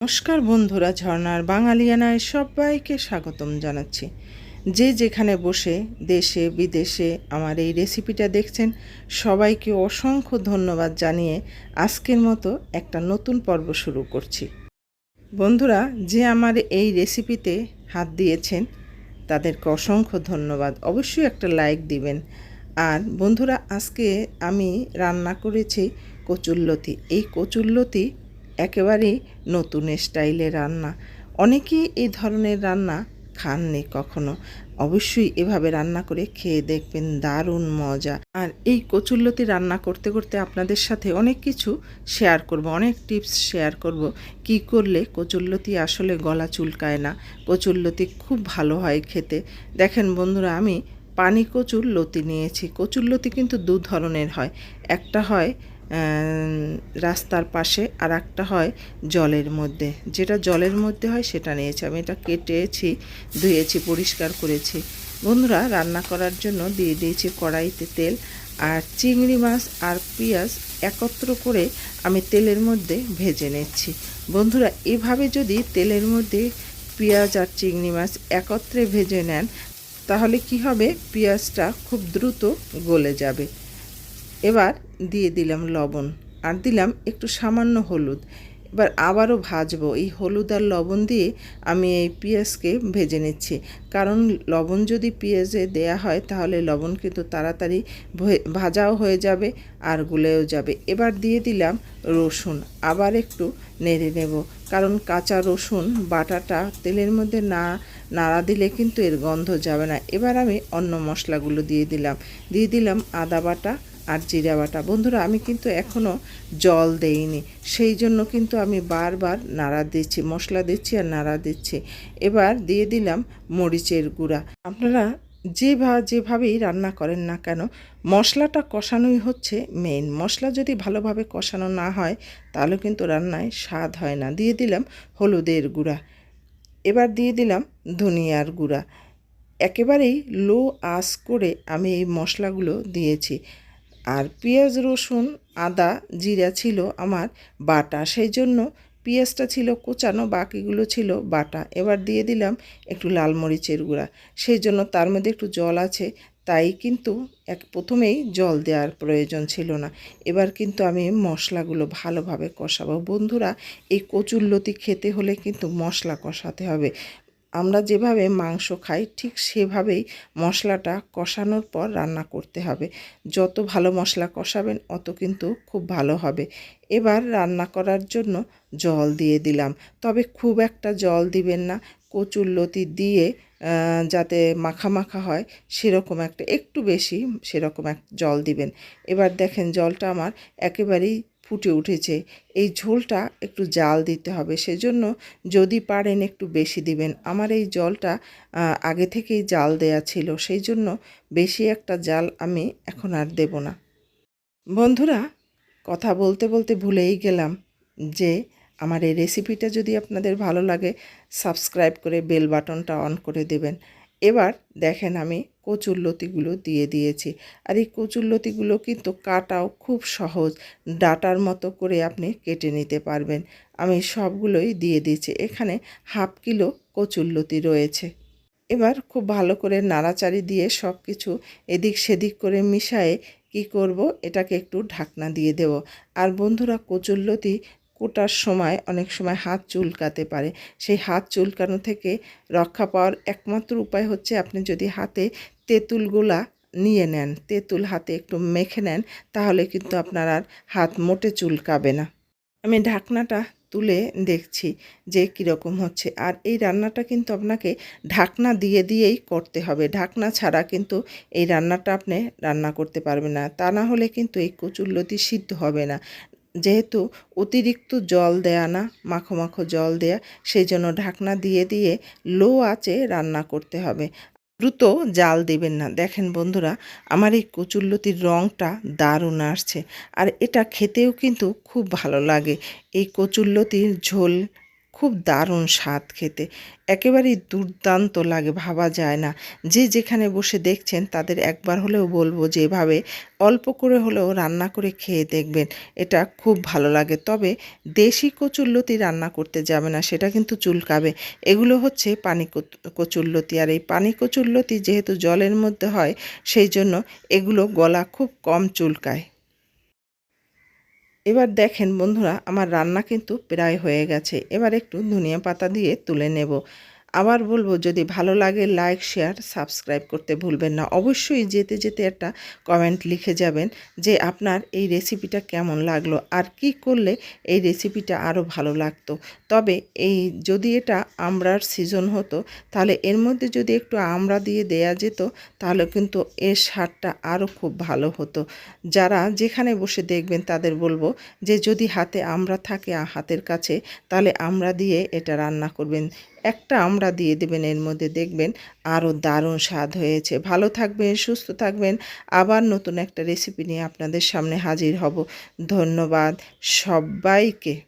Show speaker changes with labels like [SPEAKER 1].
[SPEAKER 1] নমস্কার বন্ধুরা, ঝর্ণার বাঙালিয়ানায় সবাইকে স্বাগতম জানাচ্ছি। যে যেখানে বসে, দেশে, বিদেশে আমার এই রেসিপিটা দেখছেন, সবাইকে অসংখ্য ধন্যবাদ জানিয়ে আজকের মতো একটা নতুন পর্ব শুরু করছি। বন্ধুরা, যে আমার এই রেসিপিতে হাত দিয়েছেন, তাদেরকে অসংখ্য ধন্যবাদ। অবশ্যই একটা লাইক দিবেন। আর বন্ধুরা, আজকে আমি রান্না করেছি কচুল্লতি এই কচুল্লতি একেবারেই নতুন স্টাইলে রান্না। অনেকেই এই ধরনের রান্না খাননি কখনো। অবশ্যই এভাবে রান্না করে খেয়ে দেখবেন, দারুণ মজা। আর এই কচুল্লতি রান্না করতে করতে আপনাদের সাথে অনেক কিছু শেয়ার করব, অনেক টিপস শেয়ার করব। কি করলে কচুল্লতি আসলে গলা চুলকায় না? কচুল্লতি খুব ভালো হয় খেতে। দেখেন বন্ধুরা, আমি পানি কচুর লতি নিয়েছি। কচুর লতি কিন্তু দু ধরনের হয়। একটা হয় রাস্তার পাশে আর একটা হয় জলের মধ্যে। যেটা জলের মধ্যে হয় সেটা নিয়েছি। আমি এটা কেটেছি, ধুয়েছি, পরিষ্কার করেছি। বন্ধুরা, রান্না করার জন্য দিয়ে দিয়েছি কড়াইতে তেল আর চিংড়ি মাছ আর পেঁয়াজ একত্র করে আমি তেলের মধ্যে ভেজে নিচ্ছি। বন্ধুরা, এভাবে যদি তেলের মধ্যে পেঁয়াজ আর চিংড়ি মাছ একত্রে ভেজে নেন, তাহলে কি হবে? পেঁয়াজটা খুব দ্রুত গলে যাবে। এবার দিয়ে দিলাম লবণ আর দিলাম একটু সামান্য হলুদ। এবার আবারও ভাজবো। এই হলুদ আর লবণ দিয়ে আমি এই পেঁয়াজকে ভেজে নিচ্ছি। কারণ লবণ যদি পেঁয়াজে দেয়া হয় তাহলে লবণ কিন্তু তাড়াতাড়ি ভাজাও হয়ে যাবে আর গুলেও যাবে। এবার দিয়ে দিলাম রসুন। আবার একটু নেড়ে নেব। কারণ কাঁচা রসুন বাটাটা তেলের মধ্যে না, নাড়া দিলে কিন্তু এর গন্ধ যাবে না। এবার আমি অন্য মশলাগুলো দিয়ে দিলাম। দিয়ে দিলাম আদা বাটা আর জিরা বাটা বন্ধুরা, আমি কিন্তু এখনও জল দেইনি। সেই জন্য কিন্তু আমি বারবার নাড়া দিচ্ছি, মশলা দিচ্ছি আর নাড়া দিচ্ছি। এবার দিয়ে দিলাম মরিচের গুঁড়া। আপনারা যে যেভাবেই রান্না করেন না কেন, মশলাটা কষানোই হচ্ছে মেইন মশলা যদি ভালোভাবে কষানো না হয়, তাহলে কিন্তু রান্নায় স্বাদ হয় না। দিয়ে দিলাম হলুদের গুঁড়া। এবার দিয়ে দিলাম ধনিয়ার গুঁড়া। একেবারেই লো আস করে আমি এই মশলাগুলো দিয়েছি। আর পেঁয়াজ, রসুন, আদা, জিরা ছিল আমার বাটা। সেই জন্য পেঁয়াজটা ছিল কোচানো, বাকিগুলো ছিল বাটা। এবার দিয়ে দিলাম একটু লাল মরিচের গুঁড়া। সেই জন্য তার মধ্যে একটু জল আছে, তাই কিন্তু এক প্রথমেই জল দেওয়ার প্রয়োজন ছিল না। এবার কিন্তু আমি মশলাগুলো ভালোভাবে কষাবো। বন্ধুরা, এই কচুল্লতি খেতে হলে কিন্তু মশলা কষাতে হবে। আমরা যেভাবে মাংস খাই, ঠিক সেভাবেই মশলাটা কষানোর পর রান্না করতে হবে। যত ভালো মশলা কষাবেন, অত কিন্তু খুব ভালো হবে। এবার রান্না করার জন্য জল দিয়ে দিলাম। তবে খুব একটা জল দিবেন না, কচুর লতি দিয়ে যাতে মাখা মাখা হয়, সেরকম একটা, একটু বেশি সেরকম এক জল দিবেন। এবার দেখেন জলটা আমার একেবারেই ফুটে উঠেছে। এই ঝোলটা একটু জাল দিতে হবে। সেজন্য যদি পারেন একটু বেশি দিবেন। আমার এই জলটা আগে থেকেই জাল দেয়া ছিল। সেই জন্য বেশি একটা জাল আমি এখন আর দেব না। বন্ধুরা, কথা বলতে বলতে ভুলেই গেলাম যে, আমার এই রেসিপিটা যদি আপনাদের ভালো লাগে সাবস্ক্রাইব করে বেল বাটনটা অন করে দেবেন। এবার দেখেন আমি কচুর লতিগুলো দিয়ে দিয়েছি। আর এই কচুর লতিগুলো কিন্তু কাটাও খুব সহজ। ডাটার মতো করে আপনি কেটে নিতে পারবেন। আমি সবগুলোই দিয়ে দিয়েছি। এখানে হাফ কিলো কচুর লতি রয়েছে। এবার খুব ভালো করে নাড়াচাড়ি দিয়ে সব কিছু এদিক সেদিক করে মিশায়ে কি করব, এটাকে একটু ঢাকনা দিয়ে দেব। আর বন্ধুরা কচুরলতি কোটার সময় অনেক সময় হাত চুলকাতে পারে। সেই হাত চুলকানো থেকে রক্ষা পাওয়ার একমাত্র উপায় হচ্ছে আপনি যদি হাতে তেঁতুলগুলা নিয়ে নেন, তেঁতুল হাতে একটু মেখে নেন, তাহলে কিন্তু আপনার আর হাত মোটে চুলকাবে না। আমি ঢাকনাটা তুলে দেখছি যে কীরকম হচ্ছে। আর এই রান্নাটা কিন্তু আপনাকে ঢাকনা দিয়ে দিয়েই করতে হবে। ঢাকনা ছাড়া কিন্তু এই রান্নাটা আপনি রান্না করতে পারবেন না। তা না হলে কিন্তু এই কচুরলতি সিদ্ধ হবে না। যেহেতু অতিরিক্ত জল দেয়া না, মাখো মাখো জল দেয়া সেই জন্য ঢাকনা দিয়ে দিয়ে লো আঁচে রান্না করতে হবে। দ্রুত জাল দেবেন না। দেখেন বন্ধুরা, আমার এই কচুল্লতির রঙটা দারুণ আসছে। আর এটা খেতেও কিন্তু খুব ভালো লাগে। এই কচুল্লতির ঝোল খুব দারুণ স্বাদ খেতে। একেবারেই দুর্দান্ত লাগে, ভাবা যায় না। যে যেখানে বসে দেখছেন, তাদের একবার হলেও বলব যে, এভাবে অল্প করে হলেও রান্না করে খেয়ে দেখবেন। এটা খুব ভালো লাগে। তবে দেশি কচুরলতি রান্না করতে যাবে না, সেটা কিন্তু চুলকাবে। এগুলো হচ্ছে পানি কচ- কচুরলতি আর এই পানি কচুরলতি যেহেতু জলের মধ্যে হয়, সেই জন্য এগুলো গলা খুব কম চুলকায়। এবার দেখেন বন্ধুরা, আমার রান্না কিন্তু প্রায় হয়ে গেছে। এবার একটু ধনিয়া পাতা দিয়ে তুলে নেব। আবার বলব, যদি ভালো লাগে লাইক শেয়ার সাবস্ক্রাইব করতে ভুলবেন না। অবশ্যই যেতে যেতে একটা কমেন্ট লিখে যাবেন যে আপনার এই রেসিপিটা কেমন লাগল আর কি করলে এই রেসিপিটা আরও ভালো লাগতো। তবে এই যদি এটা আমড়ার সিজন হতো, তাহলে এর মধ্যে যদি একটু আমড়া দিয়ে দেয়া যেত, তাহলে কিন্তু এর স্বাদটা আরও খুব ভালো হতো। যারা যেখানে বসে দেখবেন তাদের বলব যে, যদি হাতে আমরা থাকে হাতের কাছে, তাহলে আমরা দিয়ে এটা রান্না করবেন। একটা আমড়া দিয়ে দেবেন, এর মধ্যে দেখবেন আরও দারুণ স্বাদ হয়েছে। ভালো থাকবেন, সুস্থ থাকবেন। আবার নতুন একটা রেসিপি নিয়ে আপনাদের সামনে হাজির হব। ধন্যবাদ সবাইকে।